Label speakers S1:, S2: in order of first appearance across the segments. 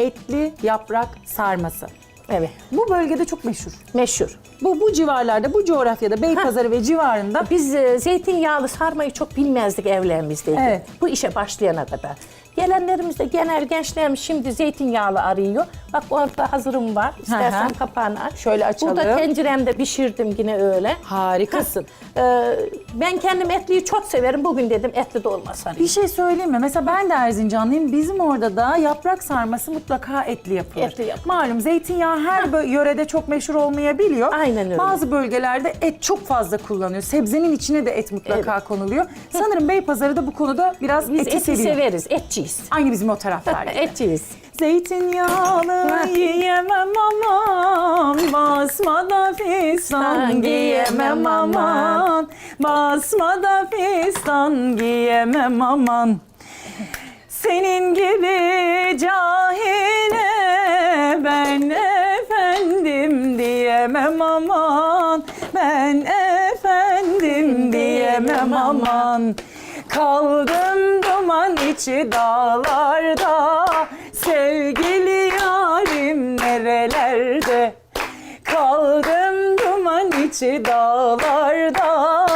S1: etli yaprak sarması.
S2: Evet.
S1: Bu bölgede çok meşhur.
S2: Meşhur.
S1: Bu bu civarlarda, bu coğrafyada, Beypazarı ve civarında
S2: Biz e, zeytinyağlı sarmayı çok bilmezdik evlerimizde.
S1: Evet.
S2: Bu işe başlayana kadar. Gelenlerimiz de genel gençlerimiz şimdi zeytinyağlı arıyor. Bak orada hazırım var. İstersen
S1: hı.
S2: kapağını aç.
S1: Şöyle açalım.
S2: Burada tenceremde pişirdim yine öyle.
S1: harikasın.
S2: Ee, ben kendim etliyi çok severim. Bugün dedim etli dolma sarayım.
S1: Bir şey söyleyeyim mi? Mesela ben de Erzincanlıyım. Bizim orada da yaprak sarması mutlaka etli yapılır.
S2: Etli yapılır.
S1: Malum zeytinyağı her bö- yörede çok meşhur olmayabiliyor.
S2: Aynen öyle.
S1: Bazı bölgelerde et çok fazla kullanıyor. Sebzenin içine de et mutlaka konuluyor. Sanırım Beypazarı da bu konuda biraz
S2: Biz
S1: eti,
S2: eti
S1: seviyor.
S2: severiz. Etçiyiz.
S1: Aynı bizim o taraflar gibi.
S2: Etçiyiz.
S1: Zeytinyağlı yiyemem aman Basmada fistan giyemem aman Basmada fistan giyemem aman Senin gibi cahile ben efendim diyemem aman Ben efendim diyemem aman Kaldım duman içi dağlarda Sevgili yarim nerelerde Kaldım duman içi dağlarda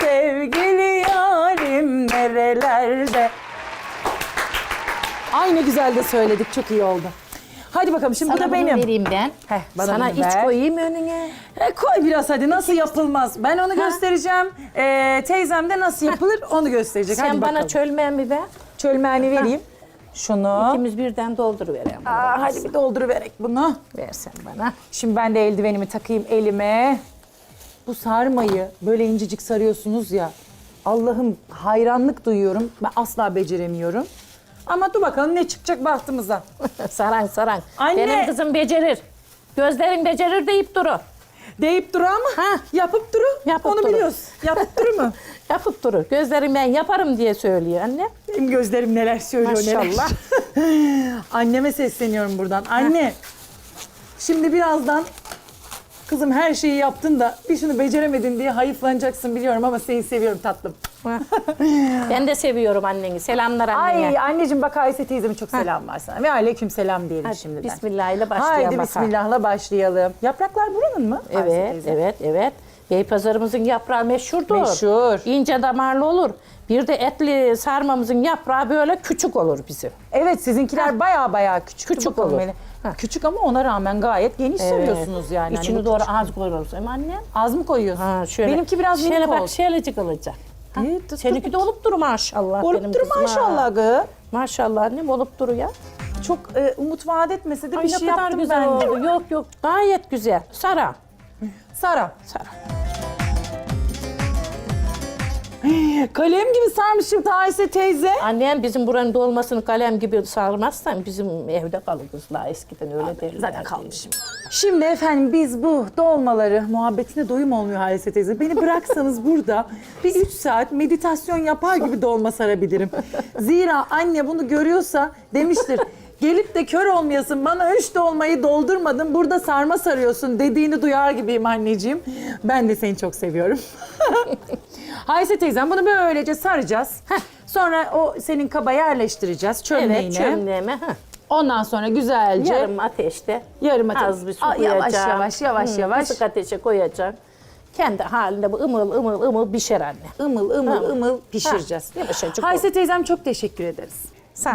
S1: Sevgili yarim nerelerde Aynı güzel de söyledik çok iyi oldu. Hadi bakalım şimdi bu da benim.
S2: vereyim ben.
S1: Heh, bana
S2: Sana
S1: bunu
S2: iç
S1: ver.
S2: koyayım önüne.
S1: E, koy biraz hadi nasıl yapılmaz. Ben onu göstereceğim. E, teyzem de nasıl yapılır onu gösterecek.
S2: Sen
S1: hadi
S2: bana
S1: bakalım.
S2: çölmemi ver.
S1: çölmeni vereyim. Şunu.
S2: İkimiz birden dolduruverelim.
S1: Aa, hadi bir dolduruverek bunu.
S2: Ver sen bana.
S1: Şimdi ben de eldivenimi takayım elime. Bu sarmayı böyle incecik sarıyorsunuz ya. Allah'ım hayranlık duyuyorum. Ben asla beceremiyorum. Ama dur bakalım ne çıkacak bahtımıza.
S2: saran saran.
S1: Anne!
S2: Benim kızım becerir. Gözlerin becerir deyip duru.
S1: Deyip duru ama
S2: Ha.
S1: yapıp duru.
S2: Yapıp
S1: Onu
S2: duru.
S1: biliyoruz. Yapıp duru mu?
S2: Yapıp durur. Gözlerim ben yaparım diye söylüyor anne.
S1: Benim gözlerim neler söylüyor
S2: Maşallah.
S1: neler. Anneme sesleniyorum buradan. Anne şimdi birazdan kızım her şeyi yaptın da bir şunu beceremedin diye hayıflanacaksın biliyorum ama seni seviyorum tatlım.
S2: ben de seviyorum anneni. Selamlar anneye.
S1: Ay anneciğim bak Ayşe teyzemin çok selam var sana. Ve aleyküm selam diyelim
S2: Hadi
S1: şimdiden.
S2: Bismillah ile başlayalım
S1: Haydi
S2: bakalım.
S1: bismillahla başlayalım. Yapraklar buranın mı? Ayşe
S2: Evet,
S1: teyze?
S2: evet, evet. Beypazarımızın yaprağı meşhurdur.
S1: Meşhur.
S2: İnce damarlı olur. Bir de etli sarmamızın yaprağı böyle küçük olur bizim.
S1: Evet sizinkiler baya baya küçük.
S2: Küçük
S1: Bakalım
S2: olur.
S1: hele.
S2: Ha.
S1: Küçük ama ona rağmen gayet geniş seviyorsunuz yani. Hani
S2: İçini
S1: bu
S2: doğru
S1: küçük.
S2: az koyuyoruz değil mi anne?
S1: Az mı koyuyorsun?
S2: Ha, şöyle.
S1: Benimki biraz
S2: şöyle
S1: minik
S2: bak,
S1: oldu.
S2: şöylecik olacak. Seninki de olup dur maşallah benim
S1: Olup dur
S2: kızıma.
S1: maşallah gı.
S2: Maşallah annem olup duruyor.
S1: Çok e, umut vaat etmese de
S2: Ay
S1: bir
S2: ne
S1: şey
S2: kadar
S1: yaptım
S2: güzel
S1: ben de.
S2: oldu. Yok yok gayet güzel. Sara.
S1: Sara.
S2: Sara.
S1: Kalem gibi sarmışım Taise teyze.
S2: Annem bizim buranın dolmasını kalem gibi sarmazsan bizim evde kalırız daha eskiden öyle derler.
S1: Zaten kalmışım. Şimdi efendim biz bu dolmaları muhabbetine doyum olmuyor Halise teyze. Beni bıraksanız burada bir üç saat meditasyon yapar gibi dolma sarabilirim. Zira anne bunu görüyorsa demiştir. Gelip de kör olmayasın bana üç dolmayı doldurmadın burada sarma sarıyorsun dediğini duyar gibiyim anneciğim. Ben de seni çok seviyorum. Hayse teyzem bunu böylece saracağız. Sonra o senin kaba yerleştireceğiz çömleğine.
S2: Evet çömleğime. ha.
S1: Ondan sonra güzelce
S2: Yarım ateşte.
S1: Yarım ateş.
S2: Az bir su
S1: Aa, yavaş,
S2: koyacağım.
S1: yavaş, yavaş,
S2: Hı,
S1: yavaş.
S2: Kısık ateşe koyacağım. Kendi halinde bu ımıl ımıl ımıl pişer anne.
S1: ımıl ımıl
S2: Tamam.
S1: ımıl pişireceğiz.
S2: Ha, yumuşacık
S1: Hayse teyzem çok teşekkür ederiz.
S2: Sağ ol.